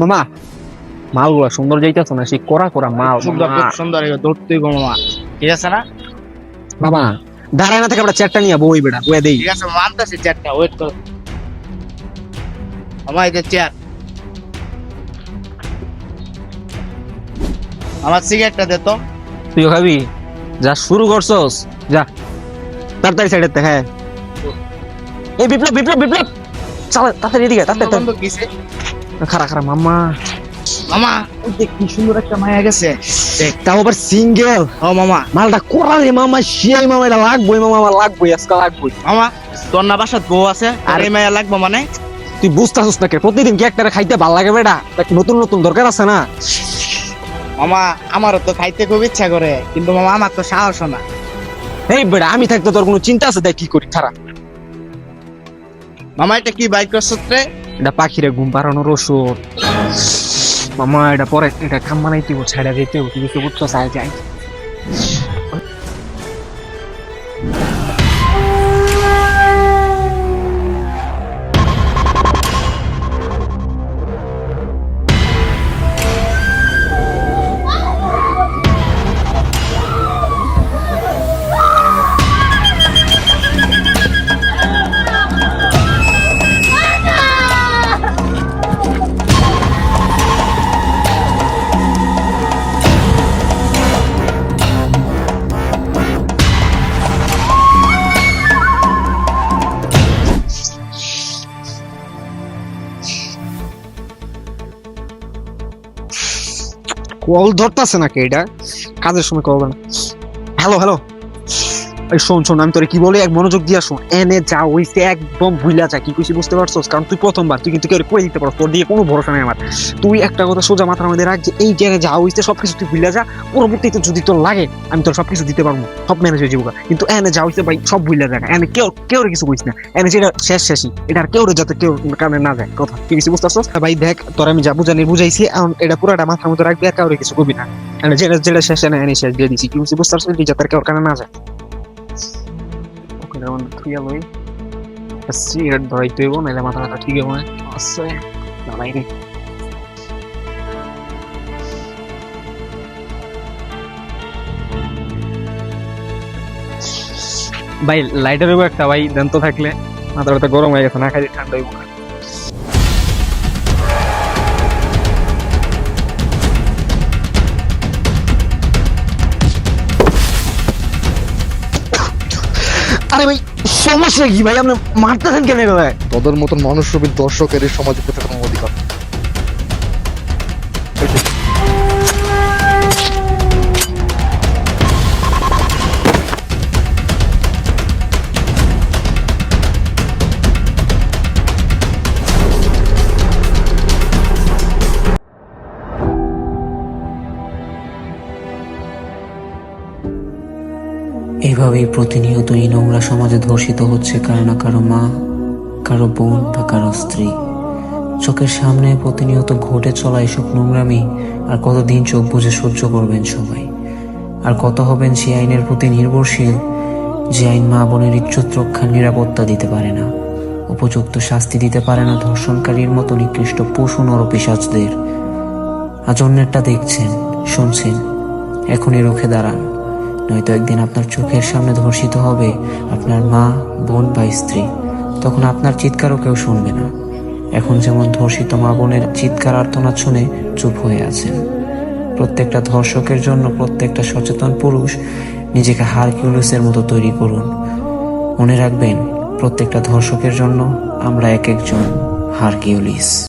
মামা মালগুলা সুন্দর যাইতেছ না সেই করা করা মাল সুন্দর সুন্দর ধরতে হইবো মামা। ঠিক আছে না? মামা দাঁড়ায় না থেকে আমরা চেয়ারটা নিয়ে বই ওয়ে দেই। ঠিক আছে মামা আনতেছি চেয়ারটা ওয়েট কর। এই যে চেয়ার আমার সিগারেটটা দে তো। তুইও খাবি? যা শুরু করছস যা। তাড়াতাড়ি সাইডে দেখা এই বিপ্লব বিপ্লব বিপ্লব! চল তাড়াতাড়ি এদিকে তাড়াতাড়ি খারা খারা মামা। মামা দেখ কি সুন্দর একটা মায়া গেছে। দেখ তাও আবার সিঙ্গেল ও মামা। মালটা কোরা রে মামা শিয়াই মামা এটা লাগবই মামা আমার লাগবই আজকে লাগবই। মামা তোর না বাসাত বউ আছে আর এই মায়া লাগবো মানে? তুই বুঝতেছিস না কে? প্রতিদিন কি একটা খাইতে ভালো লাগে বেটা? দেখ, নতুন নতুন দরকার আছে না? মামা আমারও তো খাইতে খুব ইচ্ছা করে কিন্তু মামা আমার তো সাহস না। এই বেটা আমি থাকতে তোর কোনো চিন্তা আছে? দেখ কি করি খারাপ মামা এটা কি বাইক করছ রে? এটা পাখিরে ঘুম পাড়ানোর ওষুধ। মামা, এটা পরে এটা কাম বানাইতে ছাড়া তুই কিছু বুঝছ চাই যাই কল ধরতেছে নাকি এটা? কাজের সময় কল না হ্যালো হ্যালো শোন শোন, আমি তোরে কি বলি? এক মনোযোগ দিয়া শোন। এনে যা হইছে একদম ভুইলা যা, কি কইছি বুঝতে পারছস? কারণ তুই প্রথমবার, তুই কিন্তু কেউ কই দিতে পারছ তোর দিয়ে কোনো ভরসা নেই আমার। তুই একটা কথা সোজা মাথার মধ্যে রাখ যে, এই জায়গায় যা হইছে সবকিছু তুই ভুইলা যা, পরবর্তীতে যদি তোর লাগে, আমি তোর সবকিছু দিতে পারব, সব ম্যানেজ হয়ে যাব কিন্তু এনে যা হইছে ভাই, সব ভুইলা যা এনে কেউ কেউ কিছু কইস না। এনে যেটা শেষ, শেষই। এটা আর কেউ যাতে কেউ কানে না যায়। কথা, কি কিছু বুঝতে পারছস ভাই দেখ, তোর আমি যা বুঝানি বুঝাইছি এটা পুরাটা মাথার মধ্যে রাখবি, আর কাউরে কিছু কবি না। এনে যেটা যেটা শেষ, এনে এনে শেষ দিয়ে দিছি। কি কিছু বুঝতে পারছস যাতে কেউ কানে না যায়। থুইয়া লই। মাথা ঠিক হবে রে। ভাই লাইটার উপর একটা, ভাই, দেন তো থাকলে। মাথা ব্যথা গরম হয়ে গেছে, না খাই ঠান্ডা হইব আরে ভাই, সমস্যা কি ভাই? আপনি মারতেছেন কেন ভাই তোদের মতন মানুষ রবি দর্শকের এই সমাজে এভাবেই প্রতিনিয়ত এই নোংরা সমাজে ধর্ষিত হচ্ছে কারও না কারও মা, কারও বোন বা কারও স্ত্রী। চোখের সামনে প্রতিনিয়ত ঘটে চলা এসব নোংরামি আর কতদিন চোখ বুঝে সহ্য করবেন সবাই? আর কত হবেন সে আইনের প্রতি নির্ভরশীল, যে আইন মা বোনের ইজ্জত রক্ষার নিরাপত্তা দিতে পারে না, উপযুক্ত শাস্তি দিতে পারে না ধর্ষণকারীর মতো নিকৃষ্ট পশু নরপিসাজদের আজ অন্যেরটা দেখছেন, শুনছেন, এখনই রুখে দাঁড়ান। নয়তো একদিন আপনার চোখের সামনে ধর্ষিত হবে আপনার মা, বোন বা স্ত্রী। তখন আপনার চিৎকারও কেউ শুনবে না। এখন যেমন ধর্ষিত মা বোনের চিৎকার আর্তনাদ শুনে চুপ হয়ে আছেন। প্রত্যেকটা ধর্ষকের জন্য প্রত্যেকটা সচেতন পুরুষ নিজেকে হারকিউলিসের মতো তৈরি করুন। মনে রাখবেন, প্রত্যেকটা ধর্ষকের জন্য আমরা এক একজন হারকিউলিস।